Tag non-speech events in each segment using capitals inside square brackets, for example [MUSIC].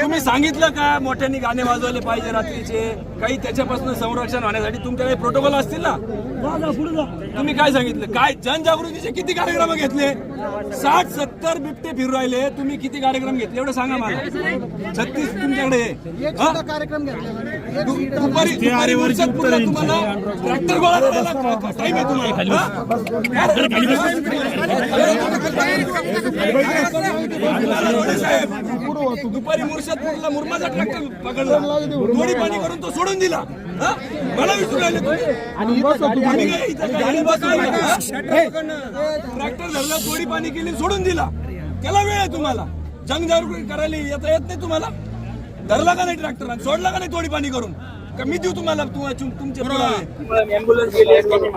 तुम्ही सांगितलं का मोठ्यांनी गाणे वाजवले पाहिजे रात्रीचे? काही त्याच्यापासून संरक्षण होण्यासाठी तुमच्या काही प्रोटोकॉल असतील ना? तुम्ही काय सांगितलं? काय जनजागृतीचे किती कार्यक्रम घेतले? साठ सत्तर बिबटे फिरू राहिले. तुम्ही किती कार्यक्रम घेतले? एवढं सांगा मला. छत्तीस तुमच्याकडे दुपारी दुपारी तुम्हाला ट्रॅक्टर गोळा आहे तुम्हाला? साहेब, मुर्शदपूरला मुरमाचा ट्रॅक्टर पकडला दोडी पाणी करून तो सोडून दिला. हा? मला विचारू राहिले गाडी? ट्रॅक्टर धरला दोडी पाणी केली सोडून दिला. त्याला वेळ आहे तुम्हाला. जंग जागृती करायला येता येत नाही तुम्हाला. धरला का नाही ट्रॅक्टर? सोडला का नाही थोडी पाणी करून? का मी देऊ तुम्हाला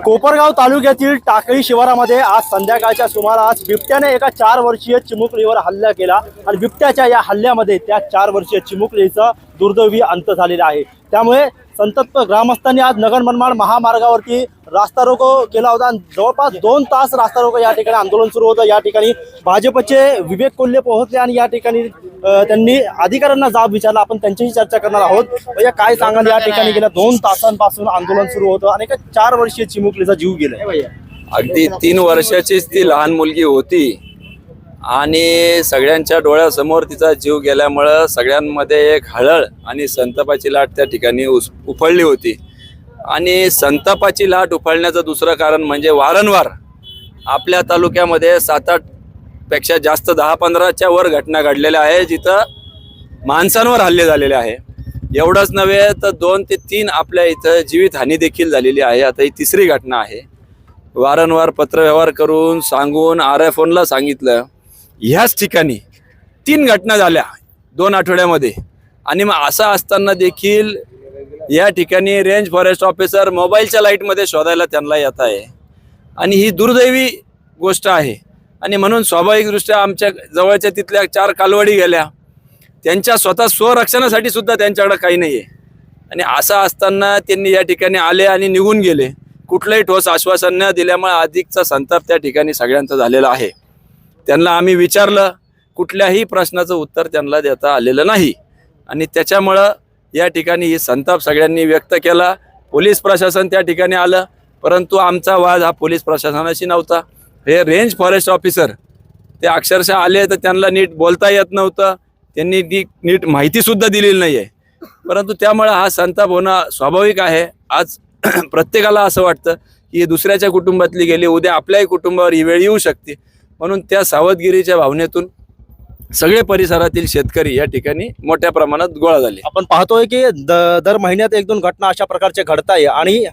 कोपरगाव तालुक्यातील टाकळी शिवारामध्ये आज संध्याकाळच्या सुमारास बिबट्याने एका चार वर्षीय चिमुकलीवर हल्ला केला आणि बिबट्याच्या या हल्ल्यामध्ये त्या चार वर्षीय चिमुकलीचा दुर्दैवी अंत झालेला आहे. त्यामुळे संतप्त ग्रामस्थांनी आज नगर मनमाड महामार्गावरती रास्ता रोको केला होता. आणि जवळपास दोन तास रास्ता रोको या ठिकाणी आंदोलन सुरू होतं. या ठिकाणी भाजपचे विवेक कोल्हे पोहोचले आणि या ठिकाणी त्यांनी अधिकाऱ्यांना जाब विचारला. आपण त्यांच्याशी चर्चा करणार आहोत. भैया काय सांगाल? या ठिकाणी गेल्या दोन तासांपासून आंदोलन सुरू होतं आणि एका चार वर्षीय चिमुकलीचा जीव गेलाय. अगदी तीन वर्षाचीच ती लहान मुलगी होती. आणि सगळ्यांच्या डोळ्यासमोर तिचा जीव गेल्यामुळं सगळ्यांमध्ये एक हळहळ आणि संतापाची लाट त्या ठिकाणी उस उफळली होती. आणि संतापाची लाट उफळण्याचं दुसरं कारण म्हणजे वारंवार आपल्या तालुक्यामध्ये सात आठपेक्षा जास्त दहा पंधराच्या वर घटना घडलेल्या आहे जिथं माणसांवर हल्ले झालेले आहे. एवढंच नव्हे तर दोन ते तीन आपल्या इथं जीवितहानी देखील झालेली आहे. आता ही तिसरी घटना आहे. वारंवार पत्रव्यवहार करून सांगून आर एफ ओनला सांगितलं ह्याच ठिकाणी तीन घटना झाल्या दोन आठवड्यामध्ये. आणि मग असं असताना देखील या ठिकाणी रेंज फॉरेस्ट ऑफिसर मोबाईलच्या लाईटमध्ये शोधायला त्यांना येत आहे. आणि ही दुर्दैवी गोष्ट आहे. आणि म्हणून स्वाभाविकदृष्ट्या आमच्या जवळच्या तिथल्या चार कालवडी गेल्या. त्यांच्या स्वतः स्वरक्षणासाठी सुद्धा त्यांच्याकडे काही नाही आहे आणि असं असताना त्यांनी या ठिकाणी आले आणि निघून गेले. कुठलंही ठोस आश्वासन न दिल्यामुळे अधिकचा संताप त्या ठिकाणी सगळ्यांचा झालेला आहे. त्यांना आम्ही विचारलं कुठल्याही प्रश्नाचं उत्तर त्यांना देता आलेलं नाही. आणि त्याच्यामुळं या ठिकाणी ही संताप सगळ्यांनी व्यक्त केला. पोलीस प्रशासन त्या ठिकाणी आलं परंतु आमचा वाद हा पोलीस प्रशासनाशी नव्हता. हे रेंज फॉरेस्ट ऑफिसर ते अक्षरशः आले तर त्यांना नीट बोलता येत नव्हतं. त्यांनी नी नीट माहितीसुद्धा दिलेली नाही आहे परंतु त्यामुळं हा संताप होणं स्वाभाविक आहे. आज [CLEARS THROAT] प्रत्येकाला असं वाटतं की दुसऱ्याच्या कुटुंबातली गेली उद्या आपल्याही कुटुंबावर ही वेळ येऊ शकते. म्हणून त्या सावधगिरीच्या भावनेतून सगळे परिसरातील शेतकरी या ठिकाणी मोठ्या प्रमाणात गोळा झाले. आपण पाहतोय की द- दर महिन्यात एक दोन घटना अशा प्रकारच्या घडत आहे आणि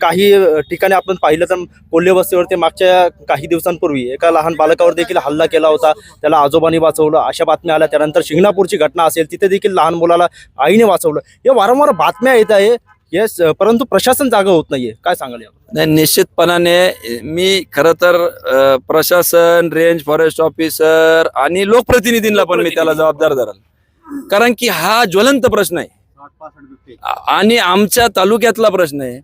काही ठिकाणी आपण पाहिलं तर कोल्हे वस्तीवरती मागच्या काही दिवसांपूर्वी एका लहान बालकावर देखील हल्ला केला होता. त्याला आजोबांनी वाचवलं. अशा बातम्या आल्या. त्यानंतर शिंगणापूरची घटना असेल तिथे देखील लहान मुलाला आईने वाचवलं. हे वारंवार बातम्या येत आहे. येस परंतु प्रशासन जागा होत नाहीये. काय सांगाल यावर? नाही निश्चितपणाने मी खरं तर अ, प्रशासन रेंज फॉरेस्ट ऑफिसर आणि लोकप्रतिनिधींना पण मी त्याला जबाबदार धराल. कारण की हा ज्वलंत प्रश्न आहे. आ- आणि आमच्या तालुक्यातला प्रश्न आहे.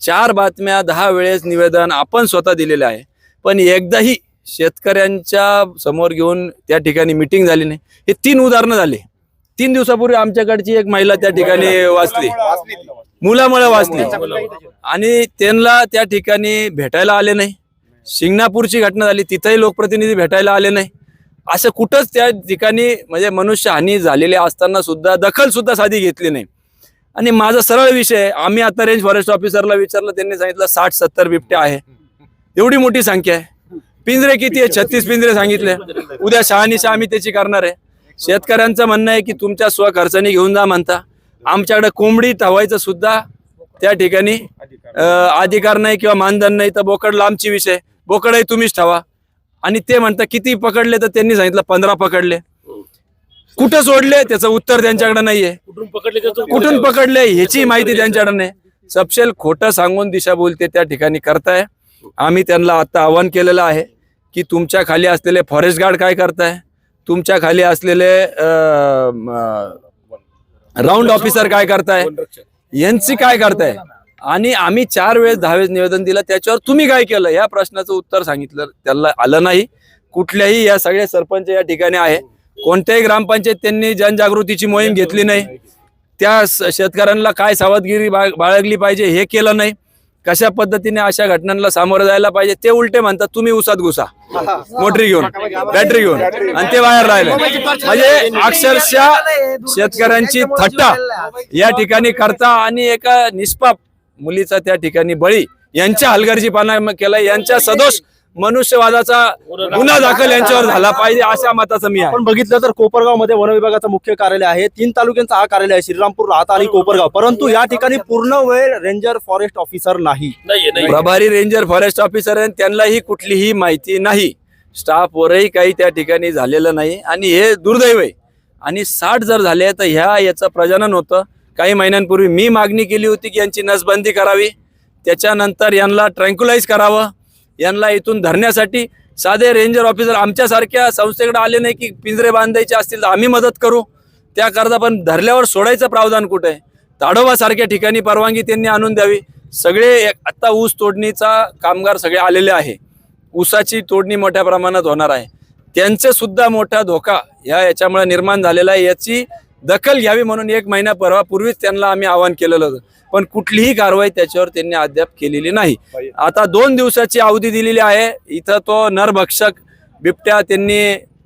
चार बातम्या दहा वेळेस निवेदन आपण स्वतः दिलेले आहे. पण एकदाही शेतकऱ्यांच्या समोर घेऊन त्या ठिकाणी मिटिंग झाली नाही. हे तीन उदाहरणं झाले. तीन दिवसापूर्वी आमच्याकडची एक महिला त्या ठिकाणी वाचली. मुलामुळे वाचली. आणि त्यांना त्या ठिकाणी भेटायला आले नाही. शिंगणापूरची घटना झाली तिथंही लोकप्रतिनिधी भेटायला आले नाही. असं कुठंच त्या ठिकाणी म्हणजे मनुष्य हानी झालेली असताना सुद्धा दखल सुद्धा साधी घेतली नाही. आणि माझा सरळ विषय आम्ही आता रेंज फॉरेस्ट ऑफिसरला विचारलं त्यांनी सांगितलं साठ सत्तर बिबट्या आहे. एवढी मोठी संख्या आहे. पिंजरे किती आहे? छत्तीस पिंजरे सांगितले. उद्या शहानिशा आम्ही त्याची करणार आहे. शेतकऱ्यांचं म्हणणं आहे की तुमच्या स्वखर्चाने घेऊन जा म्हणता. आमच्याकडे कोंबडी ठेवायचं सुद्धा त्या ठिकाणी अधिकार नाही किंवा मानधन नाही तर बोकड लांबची विषय. बोकडही तुम्हीच ठेवा. आणि ते म्हणता किती पकडले तर त्यांनी सांगितलं पंधरा पकडले. कुठं सोडले त्याचं उत्तर त्यांच्याकडे नाहीये. कुठून पकडले ह्याची माहिती त्यांच्याकडे नाही. सपशेल खोटं सांगून दिशाभूल ते त्या ठिकाणी करताय. आम्ही त्यांना आता आवाहन केलेलं आहे की तुमच्या खाली असलेले फॉरेस्ट गार्ड काय करताय? तुमच्या खाली असलेले राऊंड ऑफिसर काय करताय? यांची काय करताय? आणि आम्ही चार वेळेस दहा वेळेस निवेदन दिलं त्याच्यावर तुम्ही काय केलं? या प्रश्नाचं उत्तर सांगितलं त्याला आलं नाही. कुठल्याही या सगळ्या सरपंच या ठिकाणी आहे. कोणत्याही ग्रामपंचायत त्यांनी जनजागृतीची मोहीम घेतली नाही. त्या शेतकऱ्यांना काय सावधगिरी बाळगली पाहिजे हे केलं नाही. कशा पद्धतीने अशा घटनांना सामोरं जायला पाहिजे ते उलटे म्हणतात तुम्ही उसात घुसा. मोटरी घेऊन बॅटरी घेऊन आणि ते बाहेर राहिले. म्हणजे अक्षरशः शेतकऱ्यांची थट्टा या ठिकाणी करता आणि एका निष्पाप मुलीचा त्या ठिकाणी बळी यांच्या हलगर्जीपणा केला यांच्या सदोष मनुष्यवादाचा गुन्हा दाखल यांच्यावर झाला. पाहिजे अशा मताचं मी आहे. आपण बघितलं तर कोपरगावमध्ये वन विभागाचं मुख्य कार्यालय आहे. तीन तालुक्यांचा हा कार्यालय आहे. श्रीरामपूर राहता आणि कोपरगाव. परंतु या ठिकाणी पूर्ण वेळ रेंजर फॉरेस्ट ऑफिसर नाही. प्रभारी रेंजर फॉरेस्ट ऑफिसर आहेत. त्यांनाही कुठलीही माहिती नाही. स्टाफवरही काही त्या ठिकाणी झालेलं नाही. आणि हे दुर्दैव आहे. आणि साठ जर झाले तर ह्या याचं प्रजनन होतं. काही महिन्यांपूर्वी मी मागणी केली होती की यांची नसबंदी करावी. त्याच्यानंतर यांना ट्रँक्युलाइज करावं. यांना इथून धरण्यासाठी साधे रेंजर ऑफिसर आमच्यासारख्या संस्थेकडे आले नाही की पिंजरे बांधायचे असतील तर आम्ही मदत करू. त्याकरता पण धरल्यावर सोडायचं प्रावधान कुठे? आहे ताडोबासारख्या ठिकाणी परवानगी त्यांनी आणून द्यावी. सगळे एक- आत्ता ऊस तोडणीचा कामगार सगळे आलेले आहे. ऊसाची तोडणी मोठ्या प्रमाणात होणार आहे. त्यांचेसुद्धा मोठा धोका ह्या याच्यामुळे निर्माण झालेला आहे. याची दखल घ्यावी म्हणून एक महिना परवा पूर्वीच त्यांना आम्ही आवाहन केलेलं होतं. पण कुठलीही कारवाई त्याच्यावर त्यांनी अद्याप केलेली नाही. आता दोन दिवसाची अवधी दिलेली आहे. इथं तो नरभक्षक बिबट्या त्यांनी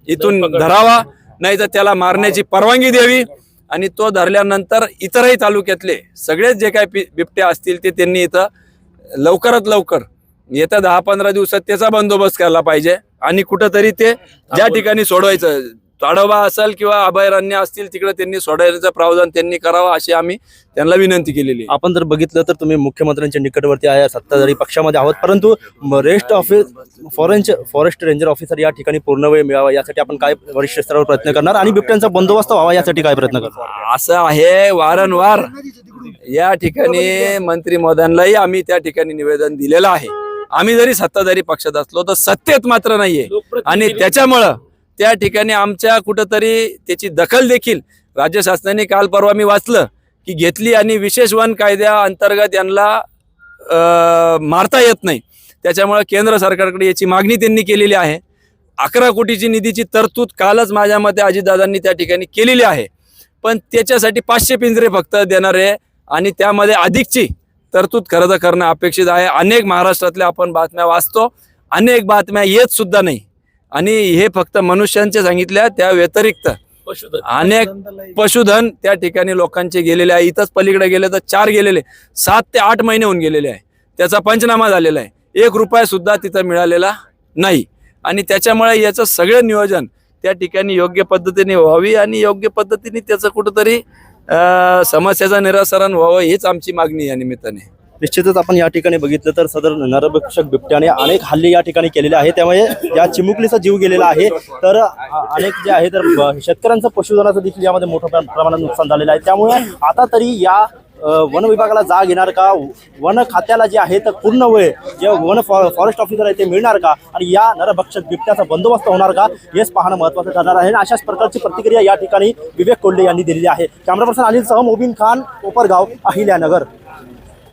इथून धरावा नाही तर त्याला मारण्याची परवानगी द्यावी आणि तो धरल्यानंतर इतरही तालुक्यातले सगळेच जे काही बिबट्या असतील ते त्यांनी इथं लवकरात लवकर येत्या दहा पंधरा दिवसात त्याचा बंदोबस्त केला पाहिजे आणि कुठंतरी ते ज्या ठिकाणी सोडवायचं ताडोबा असेल किंवा अभयारण्य असतील तिकडे त्यांनी सोडायचं प्रावधान त्यांनी करावं अशी आम्ही त्यांना विनंती केलेली आहे. आपण जर बघितलं तर तुम्ही मुख्यमंत्र्यांच्या निकटवर्ती आहे सत्ताधारी पक्षामध्ये आहोत परंतु rest office forest forest ranger officer या ठिकाणी पूर्ण वेळ मिळावा यासाठी आपण काय वरिष्ठ स्तरावर प्रयत्न करणार? आणि बिबट्यांचा बंदोबस्त व्हावा यासाठी काय प्रयत्न करणार? असं आहे वारंवार या ठिकाणी मंत्री महोदयांनाही आम्ही त्या ठिकाणी निवेदन दिलेलं आहे. आम्ही जरी सत्ताधारी पक्षात असलो तर सत्तेत मात्र नाहीये. आणि त्याच्यामुळं त्या ठिकाणी आमच्या कुठंतरी त्याची दखल देखील राज्य शासनाने काल परवा मी वाचलं की घेतली आणि विशेष वन कायद्या अंतर्गत यांना मारता येत नाही. त्याच्यामुळं केंद्र सरकारकडे याची मागणी त्यांनी केलेली आहे. अकरा कोटीची निधीची तरतूद कालच माझ्या मते अजितदादांनी त्या ठिकाणी केलेली आहे. पण त्याच्यासाठी पाचशे पिंजरे फक्त देणार आहे आणि त्यामध्ये अधिकची तरतूद खरेदी करणं अपेक्षित आहे. अनेक महाराष्ट्रातल्या आपण बातम्या वाचतो. अनेक बातम्या येत सुद्धा नाही. आणि हे फक्त मनुष्यांचे सांगितल्या त्या व्यतिरिक्त अनेक पशुधन त्या ठिकाणी लोकांचे गेलेले आहे. इथंच पलीकडे गेले तर चार गेलेले सात ते आठ महिने होऊन गेलेले आहे. त्याचा पंचनामा झालेला आहे. एक रुपया सुद्धा तिथं मिळालेला नाही. आणि त्याच्यामुळे याचं सगळं नियोजन त्या ठिकाणी योग्य पद्धतीने व्हावी आणि योग्य पद्धतीने त्याचं कुठंतरी समस्याचं निरासरण व्हावं हीच आमची मागणी या निमित्ताने. निश्चितच आपण या ठिकाणी बघितलं तर सदर नरभक्षक बिबट्याने अनेक हल्ले या ठिकाणी केलेले आहेत. त्यामुळे या चिमुकलीचा जीव गेलेला आहे. तर अनेक जे आहे तर शेतकऱ्यांचं पशुधनाचं देखील यामध्ये मोठ्या प्रमाणात नुकसान झालेलं आहे. त्यामुळे आता तरी या वन विभागाला जाग येणार का? वन खात्याला जे आहे तर पूर्ण वेळ जे वन फॉ- फॉरेस्ट ऑफिसर आहे ते मिळणार का? आणि या नरभक्षक बिबट्याचा बंदोबस्त होणार का? हेच पाहणं महत्त्वाचं ठरणार आहे. आणि अशाच प्रकारची प्रतिक्रिया या ठिकाणी विवेक कोल्हे यांनी दिलेली आहे. कॅमेरा पर्सन अनिल सह मोबिन खान कोपरगाव अहिल्यानगर.